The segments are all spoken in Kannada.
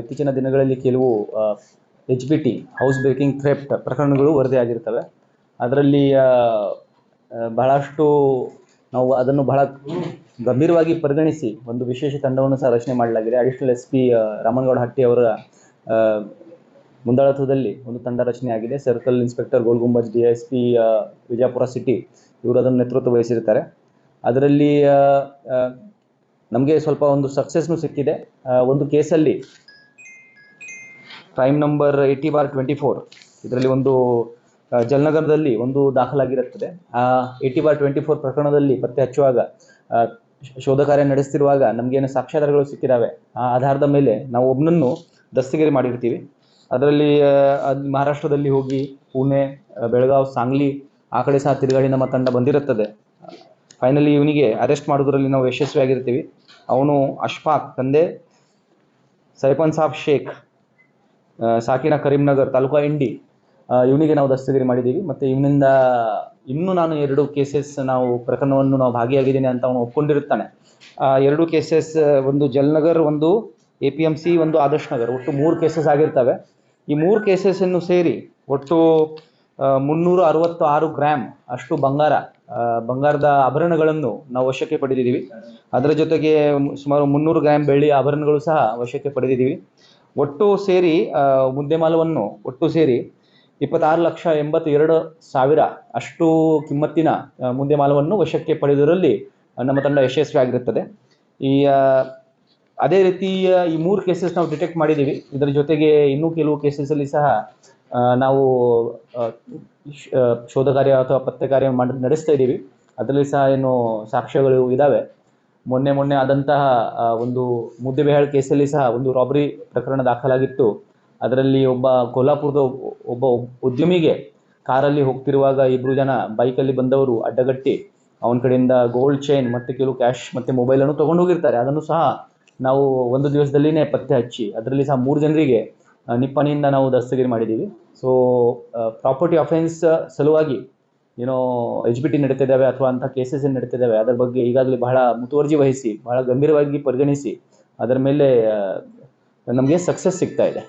ಇತ್ತೀಚಿನ ದಿನಗಳಲ್ಲಿ ಕೆಲವು H B T house breaking theft ಪ್ರಕರಣಗಳು ವರದಿಯಾಗಿರ್ತವೆ ಅದರಲ್ಲಿ ಬಹಳಷ್ಟು ನಾವು ಅದನ್ನು ಬಹಳ ಗಂಭೀರವಾಗಿ ಪರಿಗಣಿಸಿ ಒಂದು ವಿಶೇಷ ತಂಡವನ್ನು ಸಹ ರಚನೆ ಮಾಡಲಾಗಿದೆ. Additional S P Ramanagouda Hatti ಅವರ ಮುಂದಾಳತ್ವದಲ್ಲಿ ಒಂದು ತಂಡ ರಚನೆ ಆಗಿದೆ. Circle inspector Golgumbaz D S P Vijayapura city ಇವರು ಅದನ್ನು ನೇತೃತ್ವ ವಹಿಸಿರ್ತಾರೆ ಅದರಲ್ಲಿ ನಮಗೆ ಸ್ವಲ್ಪ ಒಂದು ಸಕ್ಸಸ್ನು ಸಿಕ್ಕಿದೆ. ಒಂದು ಕೇಸಲ್ಲಿ crime number eighty bar twenty four. ಇದರಲ್ಲಿ ಒಂದು ಜಲನಗರದಲ್ಲಿ ಒಂದು ದಾಖಲಾಗಿರುತ್ತದೆ. ಆ, ಏಯ್ಟಿ ಬಾರ್ ಟ್ವೆಂಟಿ ಫೋರ್ ಪ್ರಕರಣದಲ್ಲಿ ಪತ್ತೆ ಹಚ್ಚುವಾಗ ಶೋಧ ಕಾರ್ಯ ನಡೆಸ್ತಿರುವಾಗ ನಮಗೇನು ಸಾಕ್ಷ್ಯಾಧಾರಗಳು ಸಿಕ್ಕಿದ್ದಾವೆ ಆ ಆಧಾರದ ಮೇಲೆ ನಾವು ಒಬ್ಬನನ್ನು ದಸ್ತಗಿರಿ ಮಾಡಿರ್ತೀವಿ. ಅದರಲ್ಲಿ ಮಹಾರಾಷ್ಟ್ರದಲ್ಲಿ ಹೋಗಿ ಪುಣೆ, ಬೆಳಗಾವ್, ಸಾಂಗ್ಲಿ ಆ ಕಡೆ ಸಹ ತಿರುಗಾಡಿ ನಮ್ಮ ತಂಡ ಬಂದಿರುತ್ತದೆ. ಫೈನಲಿ ಇವನಿಗೆ ಅರೆಸ್ಟ್ ಮಾಡೋದ್ರಲ್ಲಿ ನಾವು ಯಶಸ್ವಿಯಾಗಿರ್ತೀವಿ. ಅವನು ಅಶ್ಫಾಕ್, ತಂದೆ ಸೈಫನ್ ಸಾಬ್ ಶೇಖ್. ಸಾಕಿನ ಕರೀಂನಗರ್ ತಾಲೂಕಾ ಇಂಡಿ ಇವನಿಗೆ ನಾವು ದಸ್ತಗಿರಿ ಮಾಡಿದ್ದೀವಿ. ಮತ್ತು ಇವನಿಂದ ಇನ್ನೂ ನಾನು ಎರಡು ಕೇಸಸ್ ನಾವು ಪ್ರಕರಣವನ್ನು ನಾವು ಭಾಗಿಯಾಗಿದ್ದೀನಿ ಅಂತ ಅವನು ಒಪ್ಕೊಂಡಿರುತ್ತಾನೆ. ಎರಡು ಕೇಸಸ್ ಒಂದು ಜಲ್ನಗರ್, ಒಂದು ಎ ಪಿ ಎಂ ಸಿ, ಒಂದು ಆದರ್ಶ್ ನಗರ್. ಒಟ್ಟು ಮೂರು ಕೇಸಸ್ ಆಗಿರ್ತವೆ. ಈ ಮೂರು ಕೇಸಸ್ಸನ್ನು ಸೇರಿ ಒಟ್ಟು ಮುನ್ನೂರ ಅರವತ್ತು ಆರು ಗ್ರಾಮ್ ಅಷ್ಟು ಬಂಗಾರ ಬಂಗಾರದ ಆಭರಣಗಳನ್ನು ನಾವು ವಶಕ್ಕೆ ಪಡೆದಿದ್ದೀವಿ. ಅದರ ಜೊತೆಗೆ ಸುಮಾರು ಮುನ್ನೂರು ಗ್ರಾಮ್ ಬೆಳ್ಳಿ ಆಭರಣಗಳು ಸಹ ವಶಕ್ಕೆ ಪಡೆದಿದ್ದೀವಿ. ಒಟ್ಟು ಸೇರಿ ಮುದ್ದೆ ಮಾಲವನ್ನು ಒಟ್ಟು ಸೇರಿ ಇಪ್ಪತ್ತಾರು ಲಕ್ಷ ಎಂಬತ್ತೆರಡು ಸಾವಿರ ಅಷ್ಟು ಕಿಮ್ಮತ್ತಿನ ಮುಂದೆ ಮಾಲವನ್ನು ವಶಕ್ಕೆ ಪಡೆಯುವುದರಲ್ಲಿ ನಮ್ಮ ತಂಡ ಯಶಸ್ವಿಯಾಗಿರುತ್ತದೆ ಈ ಅದೇ ರೀತಿಯ ಈ ಮೂರು ಕೇಸಸ್ ನಾವು ಡಿಟೆಕ್ಟ್ ಮಾಡಿದ್ದೀವಿ. ಇದರ ಜೊತೆಗೆ ಇನ್ನೂ ಕೆಲವು ಕೇಸಸಲ್ಲಿ ಸಹ ನಾವು ಶೋಧ ಕಾರ್ಯ ಅಥವಾ ಪತ್ತೆ ಕಾರ್ಯ ಮಾಡಿ, ನಡೆಸ್ತಾ ಇದ್ದೀವಿ. ಅದರಲ್ಲಿ ಸಹ ಏನು ಸಾಕ್ಷ್ಯಗಳು ಇದ್ದಾವೆ. ಮೊನ್ನೆ ಮೊನ್ನೆ ಆದಂತಹ ಒಂದು ಮುದ್ದೆಬೇಹಾಳ್ ಕೇಸಲ್ಲಿ ಸಹ ಒಂದು ರಾಬರಿ ಪ್ರಕರಣ ದಾಖಲಾಗಿತ್ತು. ಅದರಲ್ಲಿ ಒಬ್ಬ ಕೊಲ್ಹಾಪುರದ ಒಬ್ಬ- ಉದ್ಯಮಿಗೆ ಕಾರಲ್ಲಿ ಹೋಗ್ತಿರುವಾಗ ಇಬ್ರು ಜನ ಬೈಕಲ್ಲಿ ಬಂದವರು ಅಡ್ಡಗಟ್ಟಿ, ಅವನ ಕಡೆಯಿಂದ ಗೋಲ್ಡ್ ಚೈನ್ ಮತ್ತು ಕೆಲವು ಕ್ಯಾಶ್ ಮತ್ತು ಮೊಬೈಲನ್ನು ತಗೊಂಡು ಹೋಗಿರ್ತಾರೆ. ಅದನ್ನು ಸಹ ನಾವು ಒಂದು ದಿವಸದಲ್ಲಿನೇ ಪತ್ತೆ ಹಚ್ಚಿ, ಅದರಲ್ಲಿ ಸಹ ಮೂರು ಜನರಿಗೆ ನಿಪ್ಪಣಿಯಿಂದ ನಾವು ದಸ್ತಗಿರಿ ಮಾಡಿದ್ದೀವಿ. ಸೊ ಪ್ರಾಪರ್ಟಿ ಅಫೆನ್ಸ್ ಸಲುವಾಗಿ ಏನೋ ಎಚ್ ಬಿ ಟಿ ನಡೀತಿದ್ದಾವೆ ಅಥವಾ ಅಂಥ ಕೇಸಸ್ ಏನು ನಡೀತಿದ್ದಾವೆ, ಅದರ ಬಗ್ಗೆ ಈಗಾಗಲೇ ಬಹಳ ಮುತುವರ್ಜಿ ವಹಿಸಿ, ಬಹಳ ಗಂಭೀರವಾಗಿ ಪರಿಗಣಿಸಿ, ಅದರ ಮೇಲೆ ನಮಗೆ ಸಕ್ಸಸ್ ಸಿಗ್ತಾ ಇದೆ.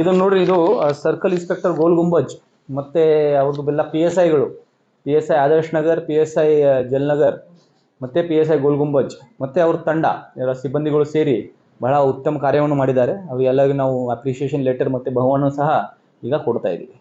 ಇದನ್ನು ನೋಡ್ರಿ, ಇದು ಸರ್ಕಲ್ ಇನ್ಸ್ಪೆಕ್ಟರ್ ಗೋಲ್ ಗುಂಬಜ್, ಮತ್ತು ಅವ್ರದ್ದು ಬೆಲ್ಲ P S ಐಗಳು P S I Adarsh Nagar P S I Jalnagar ಮತ್ತು P S I Gol Gumbaz, ಮತ್ತು ಅವ್ರ ತಂಡ ಎಲ್ಲ ಸಿಬ್ಬಂದಿಗಳು ಸೇರಿ ಬಹಳ ಉತ್ತಮ ಕಾರ್ಯವನ್ನು ಮಾಡಿದ್ದಾರೆ. ಅವು ಎಲ್ಲರಿಗೂ ನಾವು ಅಪ್ರಿಷಿಯೇಷನ್ ಲೆಟರ್ ಮತ್ತು ಬಹುಮಾನ ಸಹ ಈಗ ಕೊಡ್ತಾ ಇದ್ದೀವಿ.